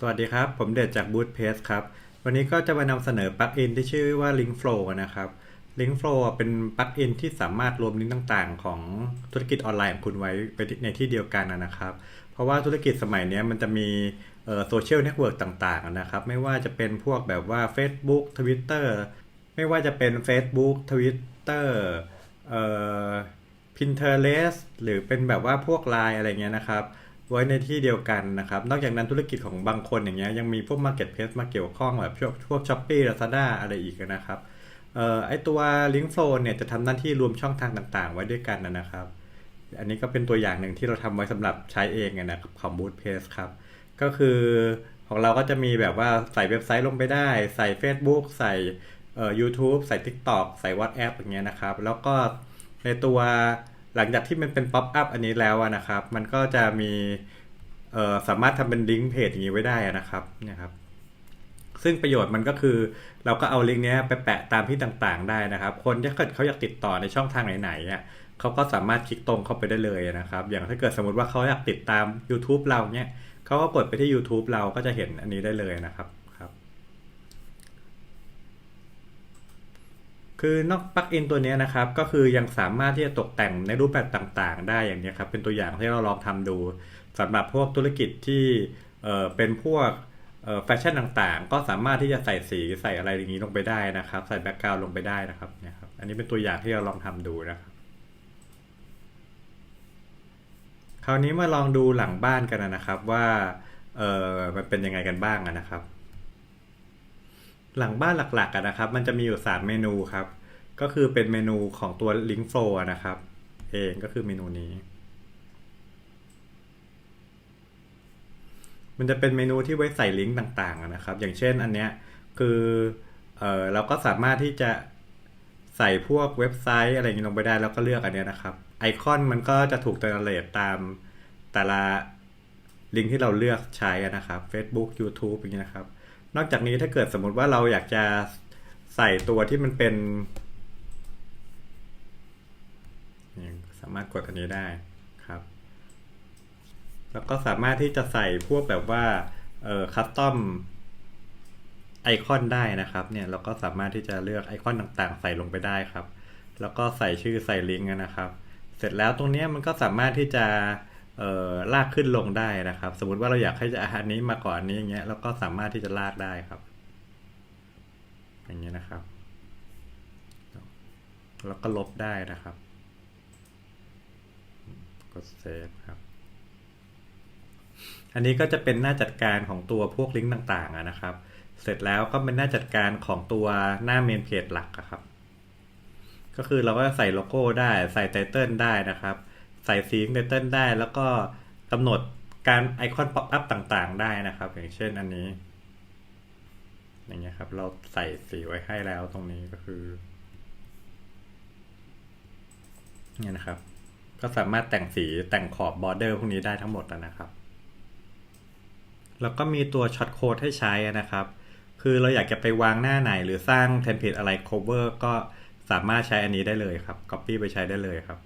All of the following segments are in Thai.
สวัสดีครับ ผมเดชจาก Bootpace ครับ วันนี้ก็จะมานำเสนอปลั๊กอินที่ชื่อว่า Link Flow นะครับ Link Flow เป็นปลั๊กอินที่สามารถรวมลิงก์ต่างๆ ของธุรกิจออนไลน์ของคุณไว้ไปในที่เดียวกันนะครับ เพราะว่าธุรกิจสมัยนี้มันจะมีโซเชียลเน็ตเวิร์กต่าง ๆ นะครับ ไม่ว่าจะเป็นพวกแบบว่า Facebook Twitter ไม่ว่าจะเป็น Facebook Twitter เอ่อ Pinterest หรือเป็นแบบว่าพวก Line อะไรเงี้ยนะครับ ไว้ในที่เดียวกันนะครับ นอกจากนั้นธุรกิจของบางคนอย่างเงี้ยยังมีพวก Marketplace มาเกี่ยวข้องแบบพวกพวก Shopee Lazada อะไรอีกนะครับเอ่อไอตัว Link Flow เนี่ยจะทำหน้าที่รวมช่องทางต่างๆ ไว้ด้วยกันนะครับ อันนี้ก็เป็นตัวอย่างหนึ่งที่เราทำไว้สำหรับใช้เองนะครับของ Bootpace ครับ ก็คือของเราก็จะมีแบบว่าใส่เว็บไซต์ลงไปได้ ใส่ Facebook ใส่เอ่อ YouTube ใส่ TikTok ใส่ WhatsApp อย่างเงี้ยนะครับ แล้วก็ในตัว หลังจากที่มันเป็นป๊อปอัพอันนี้แล้วนะครับ มันก็จะมีเอ่อสามารถทำเป็นลิงก์เพจอย่างนี้ไว้ได้นะครับนี่ยครับ ซึ่งประโยชน์มันก็คือเราก็เอาลิงก์นี้ไปแปะตามที่ต่างๆ ได้นะครับ คนถ้าเกิดเขาอยากติดต่อในช่องทางไหนๆเนี่ยเขาก็สามารถคลิกตรงเข้าไปได้เลยนะครับ อย่างถ้าเกิดสมมติว่าเขาอยากติดตาม YouTube เราเนี่ยเขาก็กดไปที่ YouTube เราก็จะเห็นอันนี้ได้เลยนะครับ คือนอกปลั๊กอินตัวนี้นะครับก็คือยังสามารถที่จะตกแต่งในรูปแบบต่างๆ ได้อย่างนี้ครับเป็นตัวอย่างที่เราลองทำดูสำหรับพวกธุรกิจที่เเป็นพวกแฟชั่นต่างๆ ก็สามารถที่จะใส่สีใส่อะไรอย่างนี้ลงไปได้นะครับ ใส่แบ็กกราวด์ลงไปได้นะครับเนี่ยครับ อันนี้เป็นตัวอย่างที่เราลองทำดูนะครับ คราวนี้มาลองดูหลังบ้านกันนะครับว่ามันเป็นยังไงกันบ้างนะครับ หลังบ้านหลักๆนะครับ มันจะมีอยู่ 3 เมนูครับ ก็คือเป็นเมนูของตัว Link Flow นะครับ เองก็คือเมนูนี้ มันจะเป็นเมนูที่ไว้ใส่ลิงก์ต่างๆนะครับ อย่างเช่นอันเนี้ยคือเออเราก็สามารถที่จะใส่พวกเว็บไซต์อะไรอย่างนี้ลงไปได้แล้วก็เลือกอันเนี้ยนะครับ ไอคอนมันก็จะถูกเจเนเรตตามแต่ละลิงก์ที่เราเลือกใช้นะครับ Facebook YouTube อย่างนี้นะครับ นอกจากนี้ถ้าเกิดสมมติว่าเราอยากจะใส่ตัวที่มันเป็นสามารถกดอันนี้ได้ครับ แล้วก็สามารถที่จะใส่พวกแบบว่าเอ่อคัสตอมไอคอนได้นะครับเนี่ยเราก็สามารถที่จะเลือกไอคอนต่างๆ ใส่ลงไปได้ครับ แล้วก็ใส่ชื่อใส่ลิงก์นะครับ เสร็จแล้วตรงนี้มันก็สามารถที่จะ ลากขึ้นลงได้นะครับ สมมติว่าเราอยากให้จะอันนี้มาก่อนอันนี้อย่างเงี้ยเราก็สามารถที่จะลากได้ครับ อย่างเงี้ยนะครับ แล้วก็ลบได้นะครับ กดเซฟครับอันนี้ก็จะเป็นหน้าจัดการของตัวพวกลิงก์ต่างๆนะครับ เสร็จแล้วก็เป็นหน้าจัดการของตัวหน้าเมนเพจหลักครับ ก็คือเราก็ใส่โลโก้ได้ใส่ไตเติลได้นะครับ ใส่สีไตเติลได้ แล้วก็กำหนดการไอคอนป๊อปอัพต่างๆ ได้นะครับ อย่างเช่นอันนี้ อย่างเงี้ยครับ เราใส่สีไว้ให้แล้วตรงนี้ก็คือเนี่ยนะครับ ก็สามารถแต่งสีแต่งขอบบอร์เดอร์พวกนี้ได้ทั้งหมดแล้วนะครับ แล้วก็มีตัวช็อตโค้ดให้ใช้นะครับ คือเราอยากจะไปวางหน้าไหน หรือสร้างเทมเพลตอะไร cover ก็สามารถใช้อันนี้ได้เลยครับ copy ไปใช้ได้เลยครับ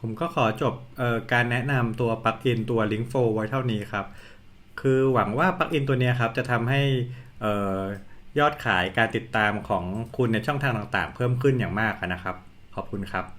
ผมก็ขอจบการแนะนำตัวปลั๊กอินตัว Link 4ไว้เท่านี้ครับ คือหวังว่าปลั๊กอินตัวนี้ครับจะทำให้ยอดขายการติดตามของคุณในช่องทางต่างๆ เพิ่มขึ้นอย่างมากนะครับ ขอบคุณครับ